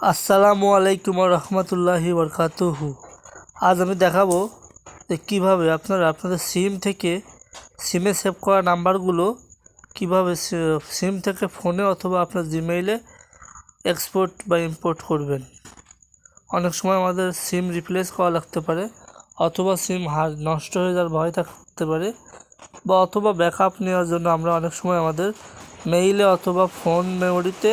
আসসালামু আলাইকুম রহমতুল্লাহি বরকাতুহু। আজ আমি দেখাবো যে কীভাবে আপনারা আপনাদের সিম থেকে সিমে সেভ করা নাম্বারগুলো কীভাবে সিম থেকে ফোনে অথবা আপনার জিমেইলে এক্সপোর্ট বা ইম্পোর্ট করবেন। অনেক সময় আমাদের সিম রিপ্লেস করা লাগতে পারে, অথবা সিম হার নষ্ট হয়ে যাওয়ার ভয় থাকতে পারে, বা অথবা ব্যাকআপ নেওয়ার জন্য আমরা অনেক সময় আমাদের মেইলে অথবা ফোন মেমোরিতে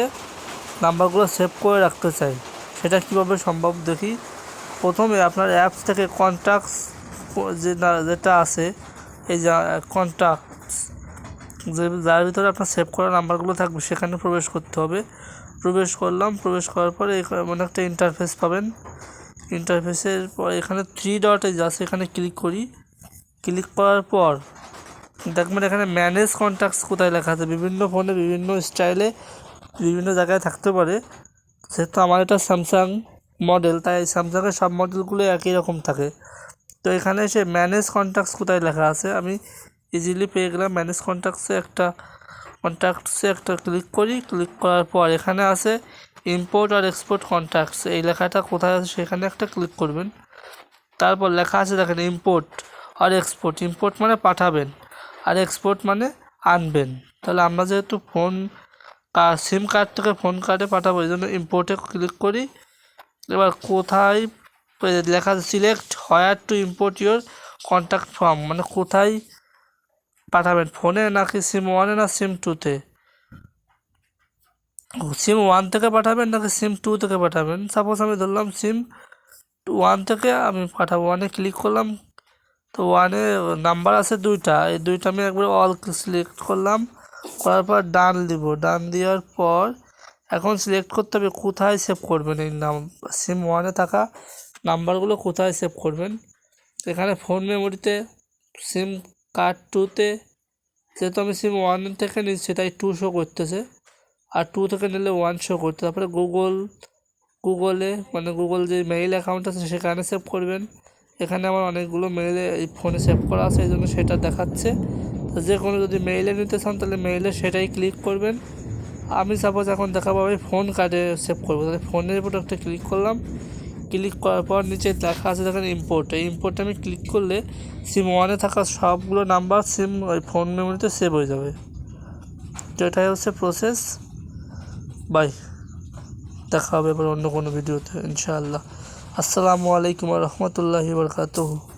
নাম্বারগুলো সেভ করে রাখতে চাই। সেটা কীভাবে সম্ভব দেখি? প্রথমে আপনার অ্যাপস থেকে কন্ট্যাক্টস যে যেটা আছে, এই যা কন্ট্যাক্টস যে, যার ভিতরে আপনার সেভ করা নাম্বারগুলো থাকবে, সেখানে প্রবেশ করতে হবে। প্রবেশ করলাম, প্রবেশ করার পরে এমন একটা ইন্টারফেস পাবেন। ইন্টারফেসের পর এখানে থ্রি ডট আছে এখানে ক্লিক করি। ক্লিক করার পর দেখবেন এখানে ম্যানেজ কন্ট্যাক্টস কোথায় লেখা আছে? বিভিন্ন ফোনে বিভিন্ন স্টাইলে বিভিন্ন জায়গায় থাকতে পারে সেহেতু আমার এটা স্যামসাং মডেল তাই স্যামসাংয়ের সব মডেলগুলো একই রকম থাকে। তো এখানে এসে ম্যানেজ কন্ট্যাক্টস কোথায় লেখা আছে, আমি ইজিলি পেয়ে গেলাম ম্যানেজ কন্ট্যাক্টসে একটা কন্ট্যাক্টসে একটা ক্লিক করি ক্লিক করার পর এখানে আছে ইম্পোর্ট আর এক্সপোর্ট কন্ট্যাক্টস এই লেখাটা কোথায় আছে সেখানে একটা ক্লিক করবেন। তারপর লেখা আছে দেখেন ইম্পোর্ট আর এক্সপোর্ট ইম্পোর্ট মানে পাঠাবেন আর এক্সপোর্ট মানে আনবেন। তাহলে আমরা যেহেতু ফোন সিম কার্ড থেকে ফোন কার্ডে পাঠাবো, এই জন্য ইম্পোর্টে ক্লিক করি। এবার কোথায় লেখা select where to import your contact form মানে কোথায় পাঠাবেন ফোনে নাকি সিম ওয়ানে না সিম টুতে সিম ওয়ান থেকে পাঠাবেন নাকি সিম টু থেকে পাঠাবেন? সাপোজ আমি ধরলাম সিম ওয়ান থেকে আমি পাঠাবো ওয়ানে ক্লিক করলাম, তো ওয়ানে নাম্বার আছে দুইটা, এই দুইটা আমি একবার অল সিলেক্ট করলাম। করার পর ডান দিব। ডান দেওয়ার পর এখন সিলেক্ট করতে হবে কোথায় সেভ করবেন। এই নাম সিম ওয়ানে থাকা নাম্বারগুলো কোথায় সেভ করবেন? এখানে ফোন মেমোরিতে সিম কার্ড টুতে যেহেতু আমি সিম ওয়ান থেকে নিচ্ছি, তাই টু শো করতেছে। আর টু থেকে নিলে ওয়ান শো করতে। তারপরে গুগল গুগলে মানে গুগল যে মেইল অ্যাকাউন্ট আছে, সেখানে সেভ করবেন। এখানে আমার অনেকগুলো মেইলে এই ফোনে সেভ করা আছে, এই জন্য সেটা দেখাচ্ছে। যে কোনো যদি মেইলে নিতে চান, তাহলে মেইলে সেটাই ক্লিক করবেন। আমি সাপোজ এখন দেখাবো, আমি ফোন কার্ডে সেভ করব। তাহলে ফোনের উপর একটা ক্লিক করলাম। ক্লিক করার পর নিচে লেখা আছে, দেখেন ইম্পোর্ট এই ইম্পোর্টে আমি ক্লিক করলে সিম ওয়ানে থাকা সবগুলো নাম্বার সিম ওই ফোন মেমোরিতে সেভ হয়ে যাবে। তো এটাই হচ্ছে প্রসেস বাই দেখা হবে এবার অন্য কোনো ভিডিওতে ইনশাআল্লাহ। আসসালামু আলাইকুম রহমতুল্লাহি বরকাতুহু।